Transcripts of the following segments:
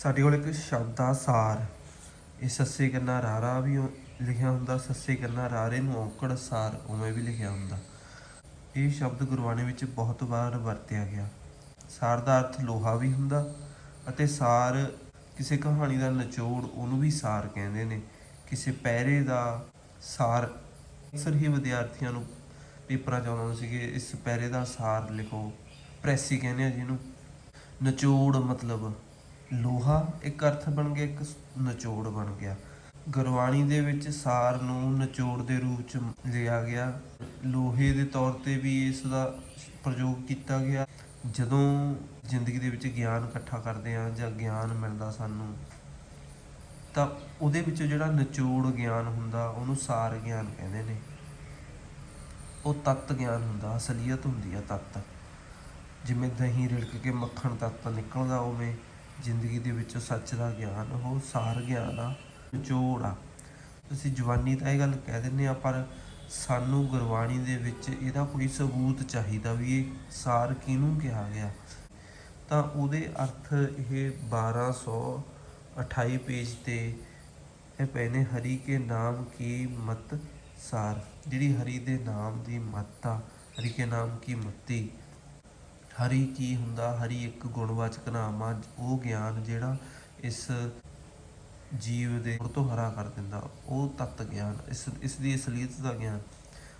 ਸਾਡੇ ਕੋਲ ਇੱਕ ਸ਼ਬਦ ਆ ਸਾਰ। ਇਹ ਸੱਸੇ ਕੰਨਾ ਰਾਰਾ ਵੀ ਲਿਖਿਆ ਹੁੰਦਾ, ਸੱਸੇ ਕੰਨਾ ਰਾਰੇ ਨੂੰ ਔਕੜ ਸਾਰ ਉਵੇਂ ਵੀ ਲਿਖਿਆ ਹੁੰਦਾ। ਇਹ ਸ਼ਬਦ ਗੁਰਬਾਣੀ ਵਿੱਚ ਬਹੁਤ ਵਾਰ ਵਰਤਿਆ ਗਿਆ। ਸਾਰ ਦਾ ਅਰਥ ਲੋਹਾ ਵੀ ਹੁੰਦਾ ਅਤੇ ਸਾਰ ਕਿਸੇ ਕਹਾਣੀ ਦਾ ਨਿਚੋੜ ਉਹਨੂੰ ਵੀ ਸਾਰ ਕਹਿੰਦੇ ਨੇ। ਕਿਸੇ ਪਹਿਰੇ ਦਾ ਸਾਰ, ਅਕਸਰ ਹੀ ਵਿਦਿਆਰਥੀਆਂ ਨੂੰ ਪੇਪਰਾਂ 'ਚ ਆਉਂਦੇ ਸੀਗੇ ਇਸ ਪਹਿਰੇ ਦਾ ਸਾਰ ਲਿਖੋ, ਪ੍ਰੈਸੀ ਕਹਿੰਦੇ ਆ ਜਿਹਨੂੰ। ਨਿਚੋੜ ਮਤਲਬ ਲੋਹਾ, ਇੱਕ ਅਰਥ ਬਣ ਗਿਆ, ਇੱਕ ਨਿਚੋੜ ਬਣ ਗਿਆ। ਗੁਰਬਾਣੀ ਦੇ ਵਿੱਚ ਸਾਰ ਨੂੰ ਨਿਚੋੜ ਦੇ ਰੂਪ ਚ ਲਿਆ ਗਿਆ। ਲੋਹੇ ਦੇ ਤੌਰ ਤੇ ਵੀ ਇਸ ਦਾ ਪ੍ਰਯੋਗ ਕੀਤਾ ਗਿਆ। ਜਦੋਂ ਜ਼ਿੰਦਗੀ ਦੇ ਵਿੱਚ ਗਿਆਨ ਇਕੱਠਾ ਕਰਦੇ ਆ ਜਾਂ ਗਿਆਨ ਮਿਲਦਾ ਸਾਨੂੰ, ਤਾਂ ਉਹਦੇ ਵਿੱਚ ਜਿਹੜਾ ਨਿਚੋੜ ਗਿਆਨ ਹੁੰਦਾ, ਉਹਨੂੰ ਸਾਰ ਗਿਆਨ ਕਹਿੰਦੇ ਨੇ। ਉਹ ਤੱਤ ਗਿਆਨ ਹੁੰਦਾ, ਅਸਲੀਅਤ ਹੁੰਦੀ ਆ ਤੱਤ। ਜਿਵੇਂ ਦਹੀਂ ਰਿੜਕ ਕੇ ਮੱਖਣ ਤੱਤ ਨਿਕਲਦਾ ਉਵੇਂ ਜ਼ਿੰਦਗੀ ਦੇ ਵਿੱਚੋਂ ਸੱਚ ਦਾ ਗਿਆਨ, ਉਹ ਸਾਰ ਗਿਆਨ ਆ ਨਿਚੋੜ ਆ। ਅਸੀਂ ਜਵਾਨੀ ਤਾਂ ਇਹ ਗੱਲ ਕਹਿ ਦਿੰਦੇ ਆ, ਪਰ ਸਾਨੂੰ ਗੁਰਬਾਣੀ ਦੇ ਵਿੱਚ ਇਹਦਾ ਕੋਈ ਸਬੂਤ ਚਾਹੀਦਾ ਵੀ ਇਹ ਸਾਰ ਕਿਹਨੂੰ ਕਿਹਾ ਗਿਆ? ਤਾਂ ਉਹਦੇ ਅਰਥ ਇਹ 1228 ਪੇਜ ਤੇ ਇਹ ਪਏ ਨੇ, ਹਰੀ ਕੇ ਨਾਮ ਕੀ ਮਤ ਸਾਰ। ਜਿਹੜੀ ਹਰੀ ਦੇ ਨਾਮ ਦੀ ਮਤ ਆ, ਹਰੀ ਕੇ ਨਾਮ ਕੀ ਮਤੀ ਹਰੀ ਕੀ ਹੁੰਦਾ, ਹਰੀ ਇੱਕ ਗੁਣਵਾਚਕ ਨਾਮ ਆ, ਉਹ ਗਿਆਨ ਜਿਹੜਾ ਇਸ ਜੀਵ ਦੇ ਤੋਂ ਹਰਾ ਕਰ ਦਿੰਦਾ, ਉਹ ਤਤ ਗਿਆਨ, ਇਸ ਇਸ ਦੀ ਅਸਲੀਅਤ ਦਾ ਗਿਆਨ।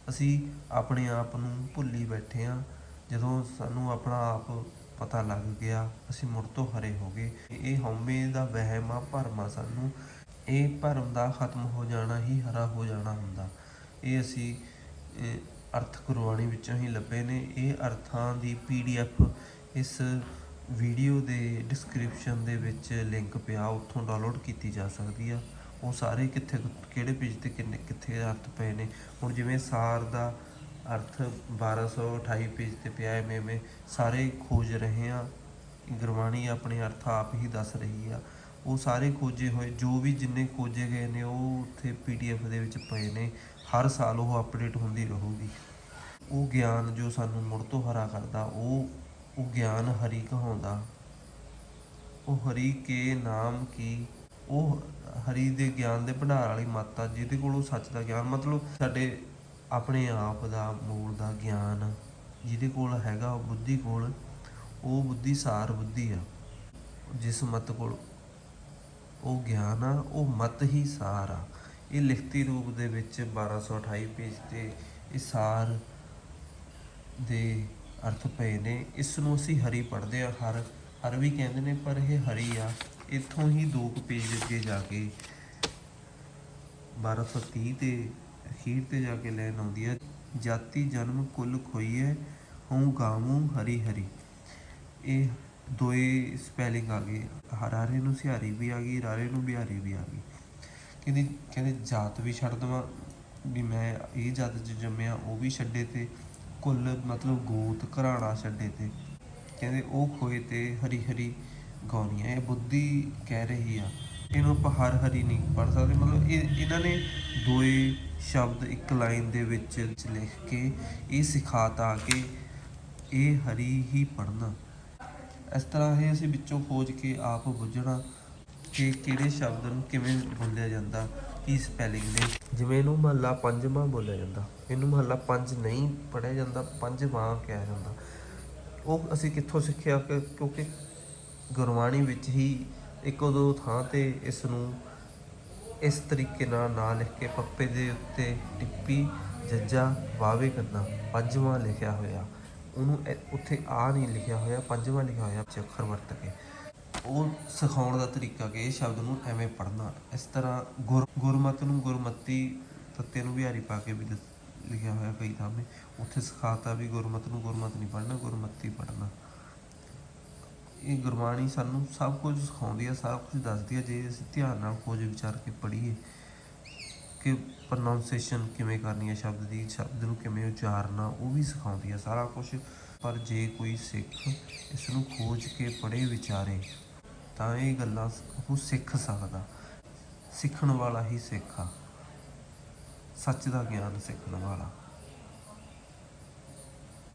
ਅਸੀਂ ਆਪਣੇ ਆਪ ਨੂੰ ਭੁੱਲੀ ਬੈਠੇ ਆ, ਜਦੋਂ ਸਾਨੂੰ ਆਪਣਾ ਆਪ ਪਤਾ ਲੱਗ ਗਿਆ, ਅਸੀਂ ਮੁੜ ਤੋਂ ਹਰੇ ਹੋ ਗਏ। ਇਹ ਹਉਮੈ ਦਾ ਵਹਿਮ ਆ, ਭਰਮ ਆ ਸਾਨੂੰ। ਇਹ ਭਰਮ ਦਾ ਖਤਮ ਹੋ ਜਾਣਾ ਹੀ ਹਰਾ ਹੋ ਜਾਣਾ ਹੁੰਦਾ। ਇਹ ਅਸੀਂ ਅਰਥ ਗੁਰਬਾਣੀ ਵਿੱਚੋਂ ਹੀ ਲੱਭੇ ਨੇ। ਇਹ ਅਰਥਾਂ ਦੀ ਪੀਡੀਐਫ ਇਸ ਵੀਡੀਓ ਦੇ ਡਿਸਕ੍ਰਿਪਸ਼ਨ ਦੇ ਵਿੱਚ ਲਿੰਕ ਪਿਆ। ਉੱਥੋਂ ਡਾਊਨਲੋਡ ਕੀਤੀ ਜਾ ਸਕਦੀ ਆ। ਉਹ ਸਾਰੇ ਕਿੱਥੇ ਕਿਹੜੇ ਪੇਜ ਤੇ ਕਿੰਨੇ, ਕਿੱਥੇ ਅਰਥ ਪਏ ਨੇ। ਹੁਣ ਜਿਵੇਂ ਸਾਰ ਦਾ ਅਰਥ 1228 ਪੇਜ ਤੇ ਪਿਆ ਹੈ ਮੈਂ ਸਾਰੇ ਖੋਜ ਰਹੇ ਆ। ਗੁਰਬਾਣੀ ਆਪਣੇ ਅਰਥ ਆਪ ਹੀ ਦੱਸ ਰਹੀ ਆ। ਉਹ ਸਾਰੇ ਖੋਜੇ ਹੋਏ, ਜੋ ਵੀ ਜਿੰਨੇ ਖੋਜੇ ਗਏ ਨੇ, ਉਹ ਉੱਥੇ ਪੀਡੀਐਫ ਦੇ ਵਿੱਚ ਪਏ ਨੇ। ਹਰ ਸਾਲ ਉਹ ਅਪਡੇਟ ਹੁੰਦੀ ਰਹੂਗੀ। ਉਹ ਗਿਆਨ ਜੋ ਸਾਨੂੰ ਮੁੜ ਤੋਂ ਹਰਾ ਕਰਦਾ, ਉਹ ਉਹ ਗਿਆਨ ਹਰੀ ਕਹਾਉਂਦਾ। ਉਹ ਹਰੀ ਕੇ ਨਾਮ ਕੀ? ਉਹ ਹਰੀ ਦੇ ਗਿਆਨ ਦੇ ਭੰਡਾਰ ਵਾਲੀ ਮਾਤਾ ਜਿਹਦੇ ਕੋਲ ਉਹ ਸੱਚ ਦਾ ਗਿਆਨ, ਮਤਲਬ ਸਾਡੇ ਆਪਣੇ ਆਪ ਦਾ, ਮੂਲ ਦਾ ਗਿਆਨ, ਜਿਹਦੇ ਕੋਲ ਹੈਗਾ ਉਹ ਬੁੱਧੀ ਕੋਲ, ਉਹ ਬੁੱਧੀ ਸਾਰ ਬੁੱਧੀ ਆ। ਜਿਸ ਮਤ ਕੋਲ ਉਹ ਗਿਆਨ ਆ, ਉਹ ਮਤ ਹੀ ਸਾਰ ਆ। ਇਹ ਲਿਖਤੀ ਰੂਪ ਦੇ ਵਿੱਚ 1228 ਪੇਜ ਤੇ ਇਸਾਰ ਦੇ ਅਰਥ ਪਏ ਨੇ। ਇਸ ਨੂੰ ਅਸੀਂ ਹਰੀ ਪੜ੍ਹਦੇ ਆ ਹਰ ਹਰ ਵੀ ਕਹਿੰਦੇ ਨੇ, ਪਰ ਇਹ ਹਰੀ ਆ। ਇੱਥੋਂ ਹੀ ਦੋ ਕੁ ਪੇਜ ਅੱਗੇ ਜਾ ਕੇ 1230 ਤੇ ਅਖੀਰ ਤੇ ਜਾ ਕੇ ਲੈਣ ਆਉਂਦੀ ਹੈ। ਜਾਤੀ ਜਨਮ ਕੁੱਲ ਖੋਈਐ, ਹਉ ਗਾਵੂ ਹਰੀ ਹਰੀ। ਇਹ ਦੋਏ ਸਪੈਲਿੰਗ ਆ ਗਈ ਹਰਾਰੇ ਨੂੰ ਸਿਹਾਰੀ ਵੀ ਆ ਗਈ, ਰਾਰੇ ਨੂੰ ਬਿਹਾਰੀ ਵੀ ਆ ਗਈ। ਕਹਿੰਦੀ, ਕਹਿੰਦੇ ਜਾਤ ਵੀ ਛੱਡ ਦਵਾਂ, ਵੀ ਮੈਂ ਇਹ ਜਾਤ 'ਚ ਜੰਮਿਆ, ਉਹ ਵੀ ਛੱਡੇ ਤੇ, ਕੁੱਲ ਮਤਲਬ ਗੋਤ ਘਰਾਣਾ ਛੱਡੇ ਤੇ। ਕਹਿੰਦੇ ਉਹ ਖੋਏ ਤੇ ਹਰੀ ਹਰੀ ਗਾਉਣੀ ਹੈ ਇਹ ਬੁੱਧੀ ਕਹਿ ਰਹੀ ਆ। ਇਹਨੂੰ ਆਪਾਂ ਹਰ ਹਰੀ ਨਹੀਂ ਪੜ ਸਕਦੇ, ਮਤਲਬ ਇਹ, ਇਹਨਾਂ ਨੇ ਦੋਏ ਸ਼ਬਦ ਇੱਕ ਲਾਈਨ ਦੇ ਵਿੱਚ ਲਿਖ ਕੇ, ਇਹ ਸਿਖਾਤਾ ਕਿ ਇਹ ਹਰੀ ਹੀ ਪੜਨਾ ਇਸ ਤਰ੍ਹਾਂ ਇਹ ਅਸੀਂ ਵਿੱਚੋਂ ਖੋਜ ਕੇ ਆਪ ਬੁੱਝਣਾ। ਕਿ ਕਿਹੜੇ ਸ਼ਬਦ ਨੂੰ ਕਿਵੇਂ ਬੋਲਿਆ ਜਾਂਦਾ, ਕੀ ਸਪੈਲਿੰਗ ਨੇ। ਜਿਵੇਂ ਇਹਨੂੰ ਮਹੱਲਾ ਪੰਜਵਾਂ ਬੋਲਿਆ ਜਾਂਦਾ। ਇਹਨੂੰ ਮਹੱਲਾ ਪੰਜ ਨਹੀਂ ਪੜਿਆ ਜਾਂਦਾ ਪੰਜਵਾਂ ਕਿਹਾ ਜਾਂਦਾ। ਉਹ ਅਸੀਂ ਕਿੱਥੋਂ ਸਿੱਖਿਆ? ਕਿ ਕਿਉਂਕਿ ਗੁਰਬਾਣੀ ਵਿੱਚ ਹੀ ਇੱਕੋ ਦੋ ਥਾਂ ਤੇ ਇਸ ਨੂੰ ਇਸ ਤਰੀਕੇ ਨਾਲ ਨਾ ਲਿਖ ਕੇ ਪੱਪੇ ਦੇ ਉੱਤੇ ਟਿੱਪੀ, ਜੱਜਾ ਵਾਵੇ ਕਰਨਾ ਪੰਜਵਾਂ ਲਿਖਿਆ ਹੋਇਆ। ਉਹਨੂੰ ਇਹ- ਉੱਥੇ ਆ ਨਹੀਂ ਲਿਖਿਆ ਹੋਇਆ ਪੰਜਵਾਂ ਲਿਖਿਆ ਹੋਇਆ ਵਿੱਚ ਅੱਖਰ ਵਰਤ ਕੇ। ਉਹ ਸਿਖਾਉਣ ਦਾ ਤਰੀਕਾ ਕਿ ਇਹ ਸ਼ਬਦ ਨੂੰ ਐਵੇਂ ਪੜ੍ਹਨਾ। ਇਸ ਤਰ੍ਹਾਂ ਗੁਰ, ਗੁਰਮਤਿ ਨੂੰ ਗੁਰਮਤੀ ਤੱਤੇ ਨੂੰ ਵਿਹਾਰੀ ਪਾ ਕੇ ਵੀ ਦੱਸ- ਲਿਖਿਆ ਹੋਇਆ ਕਈ ਥਾਵੇਂ। ਉੱਥੇ ਸਿਖਾਤਾ ਵੀ ਗੁਰਮਤਿ ਨੂੰ ਗੁਰਮਤਿ ਨਹੀਂ ਪੜ੍ਹਨਾ, ਗੁਰਮਤੀ ਪੜ੍ਹਨਾ। ਇਹ ਗੁਰਬਾਣੀ ਸਾਨੂੰ ਸਭ ਕੁਝ ਸਿਖਾਉਂਦੀ ਹੈ ਸਭ ਕੁਝ ਦੱਸਦੀ ਹੈ ਜੇ ਅਸੀਂ ਧਿਆਨ ਨਾਲ ਖੋਜ ਵਿਚਾਰ ਕੇ ਪੜ੍ਹੀਏ ਕਿ ਪ੍ਰੋਨਾਂਸੀਏਸ਼ਨ ਕਿਵੇਂ ਕਰਨੀ ਹੈ ਸ਼ਬਦ ਦੀ, ਸ਼ਬਦ ਨੂੰ ਕਿਵੇਂ ਉਚਾਰਨਾ, ਉਹ ਵੀ ਸਿਖਾਉਂਦੀ ਹੈ ਸਾਰਾ ਕੁਝ। ਪਰ ਜੇ ਕੋਈ ਸਿੱਖ ਇਸ ਨੂੰ ਖੋਜ ਕੇ ਪੜ੍ਹੇ, ਵਿਚਾਰੇ ਤਾਂ ਇਹ ਗੱਲਾਂ ਉਹ ਸਿੱਖ ਸਕਦਾ। ਸਿੱਖਣ ਵਾਲਾ ਹੀ ਸਿੱਖ ਆ। ਸੱਚ ਦਾ ਗਿਆਨ ਸਿੱਖਣ ਵਾਲਾ।